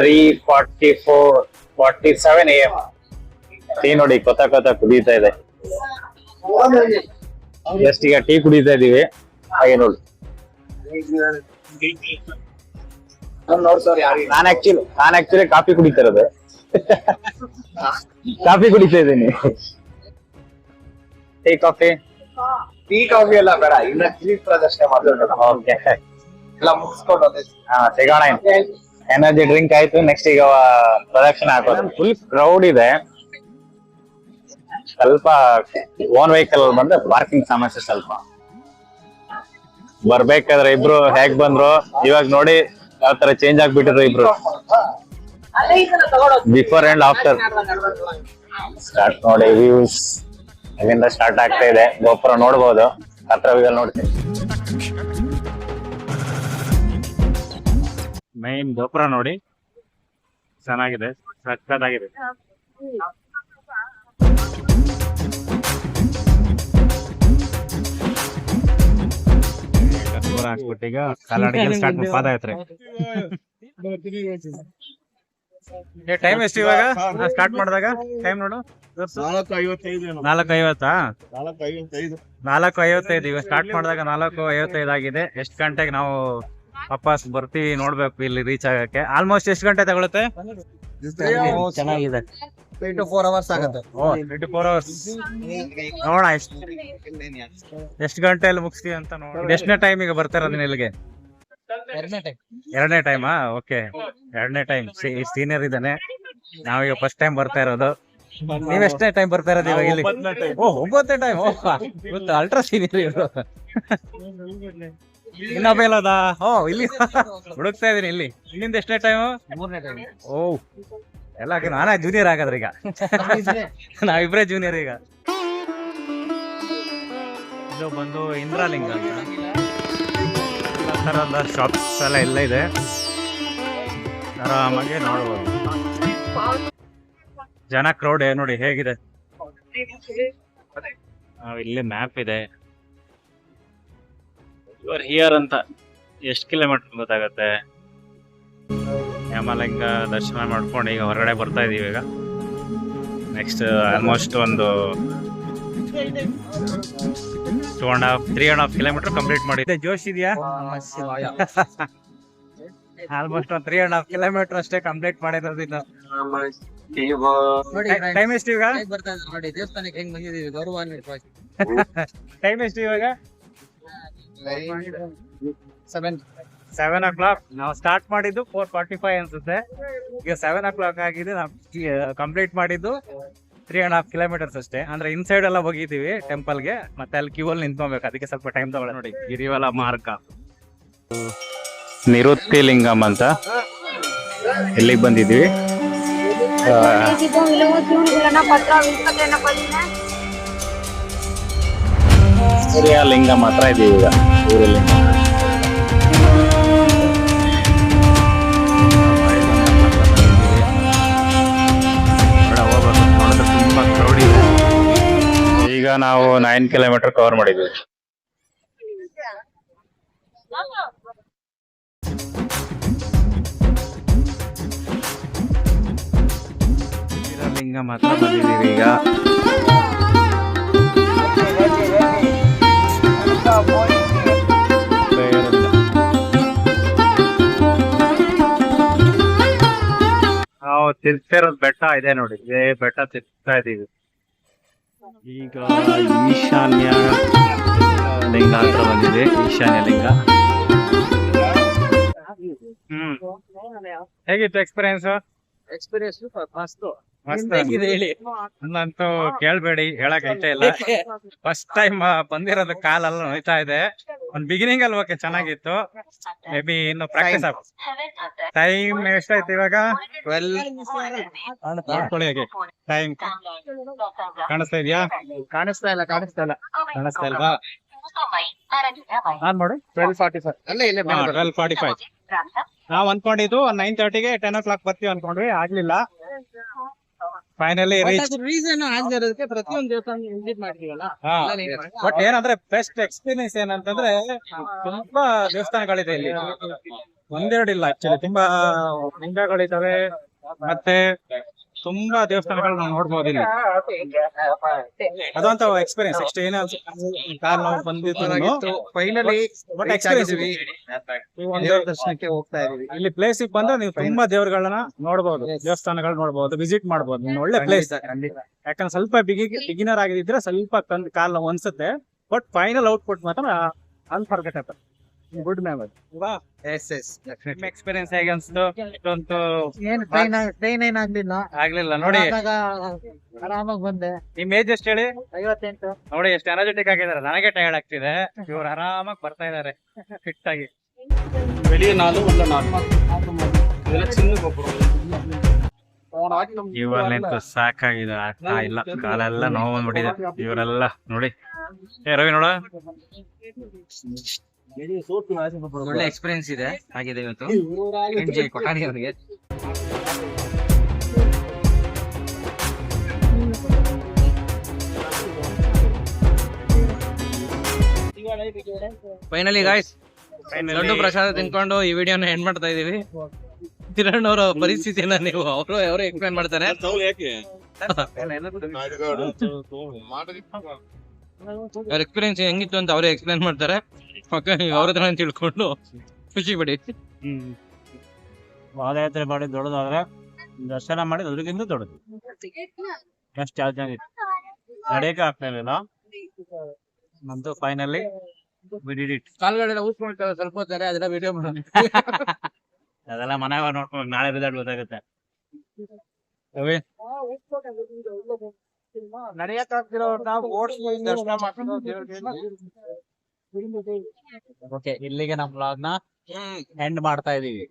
Three forty four forty seven A M tea ನೋಡಿ ಕೊತ ಕೊತ್ತ ಕುದೀತಾ ಇದೆ. ಜಸ್ಟ್ ಈಗ ಟೀ ಕುಡಿತಾ ಇದೀವಿ. ಹಾಗೆ ನೋಡಿ. ನಾನು ಆಕ್ಚುಲಿ ನಾನು ಆಕ್ಚುಲಿ ಕಾಫಿ ಕುಡಿತಾ ಇರೋದು. ಕಾಫಿ ಕುಡಿತಾ ಇದ್ದೀನಿ. ಟೀ ಕಾಫಿ ಟೀ ಕಾಫಿ ಎಲ್ಲ ಬೇಡ. ಇನ್ನ ಅಷ್ಟೇ ಮಾತಾಡೋಣ ಓಕೆ ಎಲ್ಲ ಮುಗಿಸ್ಕೊಂಡು ಸಿಗೋಣ ಎನರ್ಜಿ ಡ್ರಿಂಕ್ ಆಯ್ತು. ನೆಕ್ಸ್ಟ್ ಈಗ ಪ್ರೊಡಕ್ಷನ್ ಹಾಕೋದು. ಫುಲ್ ಕ್ರೌಡ್ ಇದೆ. ಸ್ವಲ್ಪ ಓನ್ ವೆಹಿಕಲ್ ಬಂದ್ರೆ ಪಾರ್ಕಿಂಗ್ ಸಮಸ್ಯೆ ಸ್ವಲ್ಪ. ಬರ್ಬೇಕಾದ್ರೆ ಇಬ್ರು ಹೇಗ್ ಬಂದ್ರು? ಇವಾಗ ನೋಡಿ ಯಾವ ತರ ಚೇಂಜ್ ಆಗ್ಬಿಟ್ಟಿದ್ರು ಇಬ್ರು. ಬಿಫೋರ್ ಅಂಡ್ ಆಫ್ಟರ್ ಸ್ಟಾರ್ಟ್ ನೋಡಿ ವ್ಯೂಸ್ ಅಲ್ಲಿಂದ ಸ್ಟಾರ್ಟ್ ಆಗ್ತಾ ಇದೆ. ಗೋಪುರ ನೋಡ್ಬೋದು. ಹತ್ರ ನೋಡ್ತೀನಿ. ಮೈನ್ ಗೋಪುರ ನೋಡಿ. ಚೆನ್ನಾಗಿದೆ ಸಕ್ಕತ್ತಾಗಿದೆ. ಸ್ಟಾರ್ಟ್ ಪಾದಯಾತ್ರೆ. ಟೈಮ್ ಎಷ್ಟು ಇವಾಗ? ಸ್ಟಾರ್ಟ್ ಮಾಡಿದಾಗ ಟೈಮ್ ನೋಡು. ನಾಲ್ಕು ಐವತ್ತೈದು ಏನೋ. ನಾಲ್ಕು ಐವತ್ತಾ ನಾಲ್ಕು ಐವತ್ತೈದು ನಾಲ್ಕು ಐವತ್ತೈದು ಇವಾಗ ಸ್ಟಾರ್ಟ್ ಮಾಡಿದಾಗ ನಾಲ್ಕು ಐವತ್ತೈದು ಆಗಿದೆ. ಎಷ್ಟು ಗಂಟೆಗೆ ನಾವು ವಾಪಸ್ ಬರ್ತೀವಿ ನೋಡ್ಬೇಕು ಇಲ್ಲಿ ರೀಚ್ ಆಗಕ್ಕೆ. ಆಲ್ಮೋಸ್ಟ್ ಎಷ್ಟು ಗಂಟೆ ತಗೊಳುತ್ತೆ? ಚೆನ್ನಾಗಿದೆ ನೋಡ ಟು ಫೋರ್ ಅವರ್ಸ್ ಆಗುತ್ತೆ. ಟ್ವೆಂಟಿ ಫೋರ್ ಅವರ್ಸ್ ನೋಡೋಣ ಎಷ್ಟು ಗಂಟೆ ಅಲ್ಲಿ ಮುಗಿಸ್ತೀವಿ ಅಂತ ನೋಡಿ ಎಷ್ಟನೇ ಟೈಮ್ ಈಗ ಬರ್ತಾ ಇರೋದು ಇಲ್ಲಿಗೆ? ಎರಡನೇ ಟೈಮ್ ಓಕೆ ಎರಡನೇ ಟೈಮ್ ಸೀನಿಯರ್ ಇದ್ದಾನೆ. ನಾವೀಗ ಫಸ್ಟ್ ಟೈಮ್ ಬರ್ತಾ ಇರೋದು. ನೀವ್ ಎಷ್ಟನೇ ಟೈಮ್ ಬರ್ತಾ ಇರೋದು ಇವಾಗ ಇಲ್ಲಿ? ಓ ಒಂಬತ್ತನೇ ಟೈಮ್ ಅಲ್ಟ್ರಾ ಸೀನಿಯರ್ ಇವರು. ಇನ್ನೊಬ್ಬ ಓ ಇಲ್ಲಿ. ಹುಡುಕ್ತಾ ಇದೀನಿ ಇಲ್ಲಿ. ಇಲ್ಲಿಂದ ಎಷ್ಟನೇ ಟೈಮ್ ಮೂರನೇ ಟೈಮ್ ಓ. ಎಲ್ಲ ನಾನಾ ಜೂನಿಯರ್ ಆಗಾದ್ರೆ ಈಗ. ನಾವಿಬ್ರೇ. ಜೂನಿಯರ್ ಈಗ. ಇದು ಬಂದು ಇಂದ್ರಾಲಿಂಗ ಅಂತ. ಎಲ್ಲ ಶಾಪ್ಸ್ ಎಲ್ಲ ಎಲ್ಲ ಇದೆ. ಆರಾಮಾಗಿ ನೋಡ್ಬೋದು. ಜನ ಕ್ರೌಡ್ ನೋಡಿ ಹೇಗಿದೆ. ಇಲ್ಲಿ ಮ್ಯಾಪ್ ಇದೆ. ಯುವರ್ ಹಿಯರ್ ಅಂತ ಎಷ್ಟು ಕಿಲೋಮೀಟರ್ ಗೊತ್ತಾಗತ್ತೆ? ಯಮಲಿಂಗ ದರ್ಶನ ಮಾಡ್ಕೊಂಡು ಈಗ ಹೊರಗಡೆ ಬರ್ತಾ ಇದೀವಿ ಈಗ. ನೆಕ್ಸ್ಟ್ ಆಲ್ಮೋಸ್ಟ್ ಒಂದು two and half three and half kilometer complete ಮಾಡಿದ್ದೆ ಜೋಶ್ ಇದೆಯಾ? ಆಲ್ಮೋಸ್ಟ್ ಒಂದು ತ್ರೀ ಅಂಡ್ ಹಾಫ್ ಕಿಲೋಮೀಟರ್ ಅಷ್ಟೇ ಕಂಪ್ಲೀಟ್ ಮಾಡಿರೋದು ಇನ್ನು. ನೋಡಿ ಟೈಮ್ ಎಷ್ಟು ಇವಾಗ? ಹೇಗ್ ನೋಡಿ ದೇವಸ್ಥಾನಕ್ಕೆ ಹೆಂಗ್ ಬಂದಿದೀವಿ ಗೌರವಾನ್ವಿತವಾಗಿ. ಟೈಮ್ ಎಷ್ಟು ಇವಾಗ? ಸೆವೆನ್ ಸೆವೆನ್ ಓ ಕ್ಲಾಕ್ ನಾವು ಸ್ಟಾರ್ಟ್ ಮಾಡಿದ್ದು ಫೋರ್ ಫಾರ್ಟಿ ಫೈವ್ ಅನ್ಸುತ್ತೆ. ಈಗ ಸೆವೆನ್ ಓ ಕ್ಲಾಕ್ ಆಗಿದೆ. ನಾವು ಕಂಪ್ಲೀಟ್ ಮಾಡಿದ್ದು ತ್ರೀ ಅಂಡ್ ಹಾಫ್ ಕಿಲೋಮೀಟರ್ಸ್ ಅಷ್ಟೇ. ಅಂದ್ರೆ ಇನ್ಸೈಡ್ ಎಲ್ಲ ಹೋಗಿದ್ದೀವಿ ಟೆಂಪಲ್ಗೆ ಮತ್ತೆ ಅಲ್ಲಿ ಕ್ಯೂ ಅಲ್ಲಿ ನಿಂತ್ಕೊಬೇಕು. ಅದಕ್ಕೆ ಸ್ವಲ್ಪ ಟೈಮ್ ತಗೊಳ್ಳಿ ನೋಡಿ ಗಿರಿವಲ ಮಾರ್ಗ. ನಿರುತ್ತಿ ಲಿಂಗಂ ಅಂತ ಎಲ್ಲಿಗೆ ಬಂದಿದ್ವಿ ಸೂರ್ಯ ಲಿಂಗ ಮಾತ್ರ ಇದೀವಿ ಈಗ. ಸೂರ್ಯಲಿಂಗ ಈಗ ನಾವು ನೈನ್ ಕಿಲೋಮೀಟರ್ ಕವರ್ ಮಾಡಿದ್ವಿ. ಲಿಂಗ ಮಾತ್ರ ಬಂದಿದ್ದೀವಿ ಈಗ. ನಾವು ತಿರ್ಗ್ತಿರೋದ್ ಬೆಟ್ಟ ಇದೆ ನೋಡಿ. ಇದೇ ಬೆಟ್ಟ ತಿರ್ಗ್ತಾ ಇದೀವಿ ಈಗ ಈಶಾನ್ಯ ಲಿಂಗ ಹತ್ರ ಬಂದಿದೆ. ಈಶಾನ್ಯ ಲಿಂಗ. ಹ್ಮ್. ಹೇಗಿತ್ತು ಎಕ್ಸ್ಪೀರಿಯನ್ಸ್ ಎಕ್ಸ್ಪೀರಿಯನ್ಸ್ ಮಸ್ತ್ ಮಸ್ತ್ ಹೇಗಿದೆ ಹೇಳಿ? ನಂತೂ ಕೇಳ್ಬೇಡಿ ಹೇಳಕ್ ಇಷ್ಟ ಇಲ್ಲ. ಫಸ್ಟ್ ಟೈಮ್ ಬಂದಿರೋದು ಕಾಲೆಲ್ಲ ನೋಯ್ತಾ ಇದೆ. ಒಂದ್ ಬಿಗಿನಿಂಗ್ ಅಲ್ಲಿ ಓಕೆ ಚೆನ್ನಾಗಿತ್ತು. ಮೇ ಬಿ ಇನ್ನು ಪ್ರಾಕ್ಟೀಸ್ ಆಗ ಟೈಮ್ ಎಷ್ಟಾಯ್ತು ಇವಾಗ? ಟ್ವೆಲ್ ನೋಡ್ಕೊಳ್ಳಿ ಹಾಗೆ. ಟೈಮ್ ಕಾಣಿಸ್ತಾ ಇದೆಯಾ? ಕಾಣಿಸ್ತಾ ಇಲ್ಲ ಕಾಣಿಸ್ತಾ ಇಲ್ಲ. ಕಾಣಿಸ್ತಾ ಇಲ್ವಾ? ನಾನ್ ಮಾಡು. ಟ್ವೆಲ್ ಫಾರ್ಟಿ ಫೈವ್ ಅಲ್ಲೇ ಇಲ್ಲೇ ಟ್ವೆಲ್ ಫಾರ್ಟಿ ಫೈವ್ ನಾವ್ ಅನ್ಕೊಂಡಿದ್ದು ನೈನ್ ತರ್ಟಿಗೆ ಟೆನ್ ಓ ಕ್ಲಾಕ್ ಬರ್ತೀವಿ ಅನ್ಕೊಂಡ್ವಿ ಆಗ್ಲಿಲ್ಲ. ಫೈನಲಿ ರೀಚ್ ರೀಸನ್ ಆಗದೆ ಇರೋದಕ್ಕೆ ಪ್ರತಿಯೊಂದು ದೇವಸ್ಥಾನ ವಿಸಿಟ್ ಮಾಡ್ತೀವಲ್ಲ? ಬಟ್ ಏನಂದ್ರೆ ಬೆಸ್ಟ್ ಎಕ್ಸ್ಪೀರಿಯನ್ಸ್ ಏನಂತಂದ್ರೆ ತುಂಬಾ ದೇವಸ್ಥಾನಗಳಿದೆ ಇಲ್ಲಿ. ಒಂದೆರಡು ಇಲ್ಲ ಆಕ್ಚುಲಿ ತುಂಬಾ ಲಿಂಗಗಳಿದಾವೆ. ಮತ್ತೆ ತುಂಬಾ ದೇವಸ್ಥಾನಗಳನ್ನ ನೋಡ್ಬೋದು ಇಲ್ಲಿ ಅದಂತ ಎಕ್ಸ್ಪೀರಿಯನ್ಸ್ ಎಷ್ಟು ಏನೇ ಕಾರ್ ನಾವು ಬಂದಿತ್ತು ಫೈನಲಿ ದರ್ಶನಕ್ಕೆ ಹೋಗ್ತಾ ಇದೀವಿ ಇಲ್ಲಿ ಪ್ಲೇಸ್ ಬಂದ್ರೆ ನೀವು ತುಂಬಾ ದೇವರುಗಳನ್ನ ನೋಡಬಹುದು ದೇವಸ್ಥಾನಗಳು ನೋಡಬಹುದು ವಿಸಿಟ್ ಮಾಡಬಹುದು ಒಳ್ಳೆ ಪ್ಲೇಸ್ ಯಾಕಂದ್ರೆ ಸ್ವಲ್ಪ ಬಿಗಿ ಬಿಗಿನರ್ ಆಗಿದ್ರೆ ಸ್ವಲ್ಪ ಕಾಲ್ ನೋವು ಅನ್ಸುತ್ತೆ. ಬಟ್ ಫೈನಲ್ ಔಟ್ಪುಟ್ ಮಾತ್ರ unforgettable good memory yes yes ನಿಮ್ ಎಕ್ಸ್ಪೀರಿಯನ್ಸ್ ಹೇಗೆ ಅನ್ಸ್ತು? ಇಷ್ಟೊಂದು ಏನು ಟ್ರೈನ್ ಏನ್ ಆಗ್ಲಿಲ್ಲ. ಆಗ್ಲಿಲ್ಲ ನೋಡಿ. ಆರಾಮಾಗಿ ಬಂದೆ. ನಿಮ್ ಏಜ್ ಎಷ್ಟು ಹೇಳಿ? ಐವತ್ತೆಂಟು. ನೋಡಿ ಎಷ್ಟು ಎನರ್ಜೆಟಿಕ್ ಆಗಿದ್ದಾರೆ. ನನಗೆ ಟಯರ್ಡ್ ಆಗ್ತಿದೆ. ಇವ್ರು ಆರಾಮಾಗಿ ಬರ್ತಾ ಇದಾರೆ ಫಿಟ್ ಆಗಿ. ಬೆಳಿಗ್ಗೆ ನಾಲ್ಕು ಒಂದು ನಾಲ್ಕು. ಇದೆಲ್ಲ ಚಿನ್ನ ಗೊಬ್ಬರ. ಸಾಕಾಗಿದೆ. ಆಗ್ತಾ ಇಲ್ಲ ಕಾಲೆಲ್ಲ ನೋವು ಬಂದ್ಬಿಟ್ಟಿದೆ. ಇವರೆಲ್ಲ ನೋಡಿ. ಏ ರವಿ ನೋಡ. ಒಳ್ಳೆ ಎಕ್ಸ್ಪೀರಿಯನ್ಸ್ ಇದೆ. ಆಗಿದೆ ಇವತ್ತು. ಎಂಜಾಯ್ ಕೊಟ್ಟಾಡಿ ಅವ್ರಿಗೆ. ಫೈನಲಿ ಗಾಯ್ಸ್ ದೊಡ್ಡ ಪ್ರಸಾದ ತಿನ್ಕೊಂಡು ಈ ವಿಡಿಯೋನ ಎಂಡ್ ಮಾಡ್ತಾ ಇದೀವಿ. ಕಿರಣ್ ಅವರ ಪರಿಸ್ಥಿತಿನ ನೀವು ಅವರು ಅವರು ಎಕ್ಸ್ಪ್ಲೈನ್ ಮಾಡ್ತಾರೆ. ಅವ್ರ ಎಕ್ಸ್ಪೀರಿಯನ್ಸ್ ಹೆಂಗಿತ್ತು ಅಂತ ಅವರೇ ಎಕ್ಸ್ಪ್ಲೈನ್ ಮಾಡ್ತಾರೆ. ಅವ್ರ ಹತ್ರ ತಿಳ್ಕೊಂಡು ಖುಷಿ ಪಡಿ ಹ್ಮ್. ಪಾದಯಾತ್ರೆ ಮಾಡಿ ದೊಡ್ಡದಾದ್ರೆ ದರ್ಶನ ಮಾಡಿ ಅದ್ರಿಗಿಂತ ದೊಡ್ಡದು. ಎಷ್ಟು ಚಾರ್ಜ್ ಆಗಿತ್ತು ನಡೆಯಕ್ಕೆ ಆಗ್ತಾ ಇರಲಿಲ್ಲ. ನಮ್ದು ಫೈನಲಿ ಇಟ್ ಕಾಲ್ಗಳೆಲ್ಲ ಮಾಡ್ತಾರೆ ಸ್ವಲ್ಪ ಹೊತ್ತಾರೆ ಅದೆಲ್ಲ ವಿಡಿಯೋ ಮಾಡೋಣ. ಅದೆಲ್ಲ ಮನೆಯಾಗ ನೋಡ್ಕೊಂಡು ನಾಳೆ ರಿಸಲ್ಟ್ ಗೊತ್ತಾಗುತ್ತೆ. ನಾವು ಓಡಿಸ್ಕೊಂಡು ದರ್ಶನ ಮಾಡ್ಕೊಂಡು ಓಕೆ ಇಲ್ಲಿಗೆ ನಮ್ಮ ಬ್ಲಾಗ್ನ ಎಂಡ್ ಮಾಡ್ತಾ ಇದೀವಿ.